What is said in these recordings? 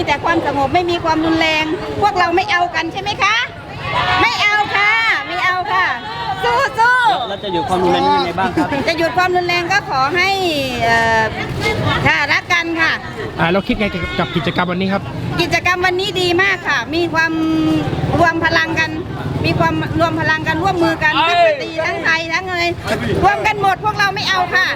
มีแต่ความสงบไม่มีความรุนแรง พวกเราไม่เอากันใช่ไหมคะ ไม่เอาค่ะ ไม่เอาค่ะ สู้สู้เราจะอยู่ความรุนแรงนี้ยังไงบ้างครับ จะหยุดความรุนแรงก็ขอให้เอ่อค่ะรักกันค่ะ อ่าเราคิดไงกับกิจกรรมวันนี้ครับ กิจกรรมวันนี้ดีมากค่ะ มีความรวมพลังกัน มีความรวมพลังกันร่วมมือกันทั้งสตรีทั้งไทยทั้งอะไรรวมกันหมดพวกเราไม่เอาค่ะ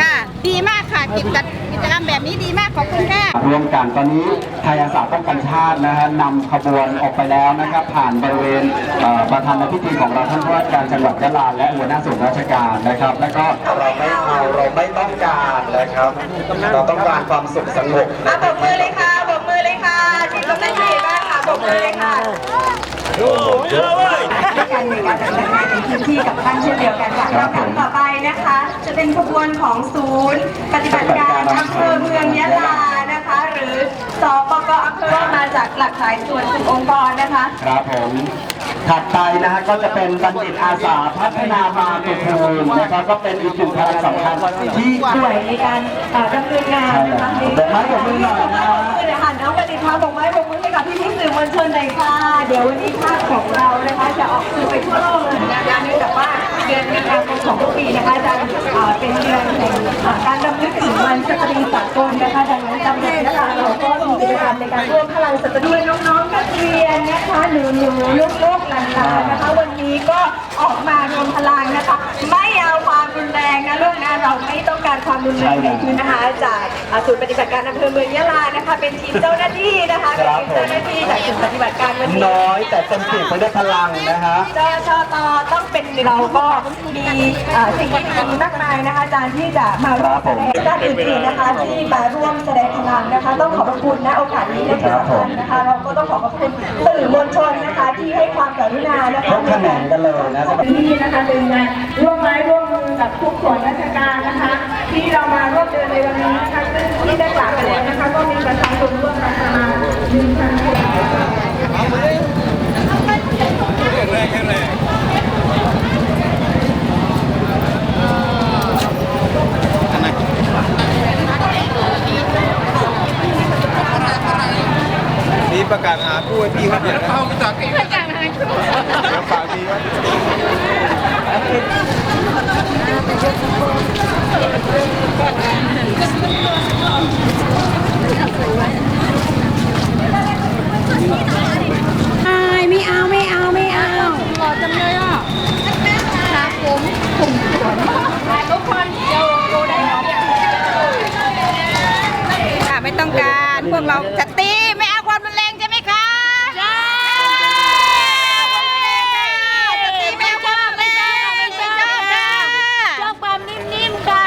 ค่ะ ดีมากค่ะกิจกิจกรรมแบบนี้ดีมากขอบคุณค่ะ ร่วมกันตอนนี้ไทยอาสาป้องกันชาตินะฮะนำขบวนออกไปแล้วนะครับ ผ่านบริเวณเอ่ อประธานในพิธีของเราท่านผู้ว่าการจังหวัดยะลาและหัวหน้าส่วนราชการนะครับ แล้วก็เราไม่เอาเราไม่ต้องการนะครับ เราต้องการความสุขสงบมาปรบมือเลยค่ะปรบมือเลยค่ะทีมกำนันดีมากค่ะปรบมือเลยค่ะการในการจัดงานในพื้นที่กับท่านเช่นเดียวกันค่ะลำดับต่อไปนะคะ จะเป็นขบวนของศูนย์ ปฏิบัติการอำเภอเมืองยะลานะคะ หรือสปกอำเภอมาจากหลากหลายส่วนกลุ่มองค์กรนะคะ ครับผม ถัดไปนะฮะก็จะเป็นบัณฑิตอาสาพัฒนามาตุภูมินะครับก็เป็นอีกหนึ่งพลังสำคัญที่หน่วยในการเอ่อดำเนินงานนะคะบอกไม้บอกมือหน่อยนะบอกไม้บอกมือเลยค่ะน้องประดิษฐ์มาบอกไม้บอกมือให้กับพี่พี่ๆสื่อมวลชนหน่อยค่ะ เดี๋ยววันนี้ภาพของเรานะคะจะออกสื่อไปทั่วโลกเลยนะคะเนื่องจากว่าเดือนมีนาคมของทุกปีนะคะจะเอ่อเป็นเดือนแห่งการรำลึกถึงวันสตรีสากลนะคะดังนั้นจำเป็น ก็มีกิจกรรมในการร่วมพลังสตรีด้วยน้องๆนักเรียนนะคะหนูหนูลูกลูกหลานๆนะคะ วันนี้ก็ออกมารวมพลังนะคะไม่เอาความรุนแรงนะลูกนะเราไม่ ต้องการความรุนแรงในพื้นนะคะ จากอ่าศูนย์ปฏิบัติการอำเภอเมืองยะลานะคะ เป็นทีมเจ้าหน้าที่นะคะเป็นทีมเจ้าหน้าที่จากศูนย์ปฏิบัติการวันนี้น้อยแต่เต็มเปี่ยมไปด้วยพลังนะฮะจชตต้องเป็นเราก็มีเอ่อสิ่งที่ดีมากมายนะคะอาจารย์ที่จะมาร่วมแสดงด้านอื่นๆนะคะ ที่มาร่วมแสดงพลังนะคะ ต้องขอบพระคุณนะโอกาสนี้เป็นที่สำคัญนะคะ เราก็ต้องขอบพระคุณสื่อมวลชนนะคะ ที่ให้ความกรุณานะคะทุกแขนงกันเลยนะสำหรับที่นี่นะคะเป็นงานร่วมไม้ร่วมมือ กับทุกส่วนราชการนะคะ ที่เรามาร่วมเดินในวันนี้นะคะซึ่งที่ได้กล่าวไปแล้วนะคะก็มีประชาชนร่วมกันประมาณหนึ่งพันคนนี่ประกาศหาผู้ให้พี่ครับเดี๋ยวเข้าไปจากที่ประกาศหาผู้เดี๋ยวฝากพี่ครับ ไม่เอาไม่เอาไม่เอาหล่อจังเลยอะครับผมผมทุกคนเดี๋ยวดูได้ค่ะไม่ต้องการพวกเราจะตีไม่เอาความรุนแรงใช่ไหมคะใช่จะตีไม่เอาความรุนแรงไม่ชอบค่ะชอบความนิ่มๆค่ะ